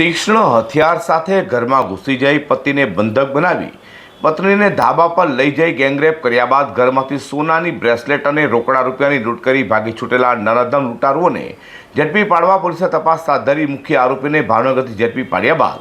તીક્ષ્ણ હથિયાર સાથે ઘરમાં ઘૂસી જઈ પતિને બંધક બનાવી પત્નીને ધાબા પર લઈ જઈ ગેંગરેપ કર્યા બાદ ઘરમાંથી સોનાની બ્રેસલેટ અને રોકડા રૂપિયાની લૂંટ કરી ભાગી છૂટેલા નરાધમ લૂંટારુઓને ઝડપી પાડવા પોલીસે તપાસ હાથ ધરી મુખ્ય આરોપીને ભાવનગરથી ઝડપી પાડ્યા બાદ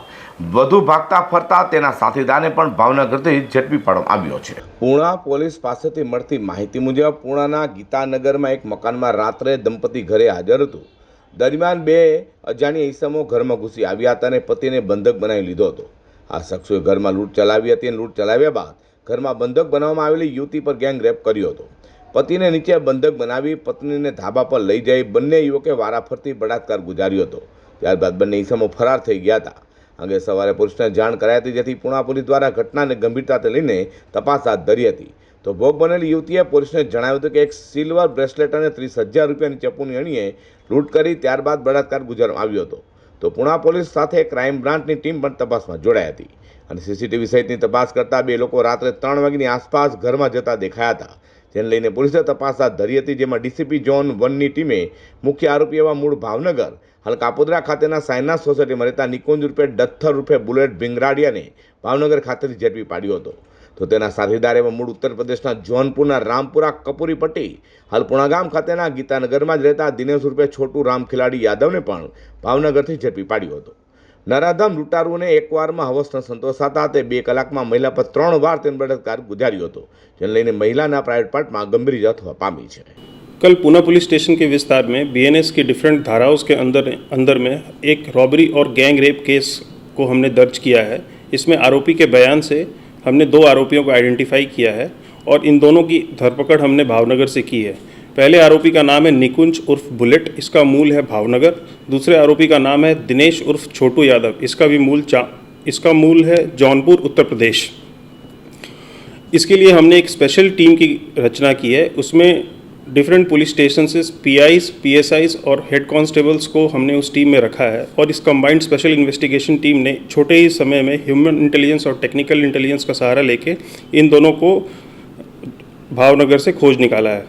વધુ ભાગતા ફરતા તેના સાથીદારને પણ ભાવનગરથી ઝડપી પાડવામાં આવ્યો છે. પૂણા પોલીસ પાસેથી મળતી માહિતી મુજબ પૂણાના ગીતાનગરમાં એક મકાનમાં રાત્રે દંપતી ઘરે હાજર હતું. દરમિયાન બે અજાણ્યા ઈસમો ઘરમાં ઘૂસી આવ્યા હતા અને પતિને બંધક બનાવી લીધો હતો. આ શખ્સોએ ઘરમાં લૂંટ ચલાવી હતી અને લૂંટ ચલાવ્યા બાદ ઘરમાં બંધક બનાવવામાં આવેલી યુવતી પર ગેંગ રેપ કર્યો હતો. પતિને નીચે બંધક બનાવી પત્નીને ધાબા પર લઈ જઈ બંને યુવકે વારાફરતી બળાત્કાર ગુજાર્યો હતો. ત્યારબાદ બંને ઈસમો ફરાર થઈ ગયા હતા. અંગે સવારે પોલીસને જાણ કરાઈ હતી, જેથી પુણા પોલીસ દ્વારા ઘટનાને ગંભીરતાથી લઈને તપાસ હાથ ધરી હતી. તો ભોગ બનેલી યુવતીએ પોલીસને જણાવ્યું હતું કે એક સિલ્વર બ્રેસલેટ અને ત્રીસ હજાર રૂપિયાની ચપ્પુની અણીએ લૂંટ કરી ત્યારબાદ બળાત્કાર ગુજારવામાં આવ્યો હતો. તો પુણા પોલીસ સાથે ક્રાઇમ બ્રાન્ચની ટીમ પણ તપાસમાં જોડાઈ હતી અને સીસીટીવી સહિતની તપાસ કરતા બે લોકો રાત્રે ત્રણ વાગ્યાની આસપાસ ઘરમાં જતા દેખાયા હતા. જેને લઈને પોલીસે તપાસ હાથ ધરી હતી, જેમાં ડીસીપી ઝોન વનની ટીમે મુખ્ય આરોપી એવા મૂળ ભાવનગર, હાલ કાપોદરા ખાતેના સાયનાસ સોસાયટીમાં રહેતા નિકુંજ રૂપે ડથ્થર રૂપે બુલેટ ભીંગરાડિયાને ભાવનગર ખાતેથી ઝડપી પાડ્યો હતો. તો તેના સાથીદાર એવા મૂળ ઉત્તર પ્રદેશના જોનપુરના રામપુરા કપૂરી પટ્ટી હાલ પુણાગામ ખાતેના ગીતાનગરમાં જ રહેતા દિનેશ રૂપે છોટું રામ ખિલાડી યાદવને પણ ભાવનગરથી ઝડપી પાડ્યો હતો નરાધમ લૂંટારુઓને એકવારમાં હવસના સંતોષાતા તે બે કલાકમાં મહિલા પર ત્રણ વાર તેનો બળાત્કાર ગુજાર્યો હતો જેને લઈને મહિલાના પ્રાઇવેટ પાર્ટમાં ગંભીર ઇજા થવા પામી છે कल पूना पुलिस स्टेशन के विस्तार में बीएनएस की डिफरेंट धाराओं के अंदर अंदर में एक रॉबरी और गैंग रेप केस को हमने दर्ज किया है इसमें आरोपी के बयान से हमने दो आरोपियों को आइडेंटिफाई किया है और इन दोनों की धरपकड़ हमने भावनगर से की है। पहले आरोपी का नाम है निकुंज उर्फ़ बुलेट, इसका मूल है भावनगर। दूसरे आरोपी का नाम है दिनेश उर्फ़ छोटू यादव, इसका भी मूल चा, इसका मूल है जौनपुर, उत्तर प्रदेश। इसके लिए हमने एक स्पेशल टीम की रचना की है। उसमें डिफरेंट पुलिस स्टेशन से P Is P S Is और हेड कांस्टेबल्स को हमने उस टीम में रखा है और इस कंबाइंड स्पेशल इन्वेस्टिगेशन टीम ने छोटे ही समय में ह्यूमन इंटेलिजेंस और टेक्निकल इंटेलिजेंस का सहारा लेके इन दोनों को भावनगर से खोज निकाला है।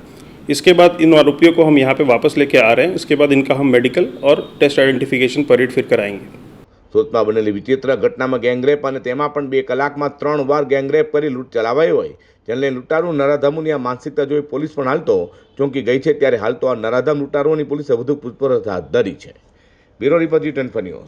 इसके बाद इन आरोपियों को हम यहाँ पे वापस लेके आ रहे हैं। इसके बाद इनका हम मेडिकल और टेस्ट आइडेंटिफिकेशन परेड फिर कराएँगे। સુરતમાં બનેલી વિચિત્ર ઘટનામાં ગેંગરેપ અને તેમાં પણ બે કલાકમાં ત્રણ વાર ગેંગરેપ કરી લૂંટ ચલાવાઈ હોય. જેને લૂંટારું નરાધમોની આ માનસિકતા જોઈ પોલીસ પણ હાલતો ચોંકી ગઈ છે, ત્યારે હાલ તો આ નરાધામ લૂંટારોની પોલીસે વધુ પૂછપરછ હાથ ધરી છે. Bureau report G twenty news.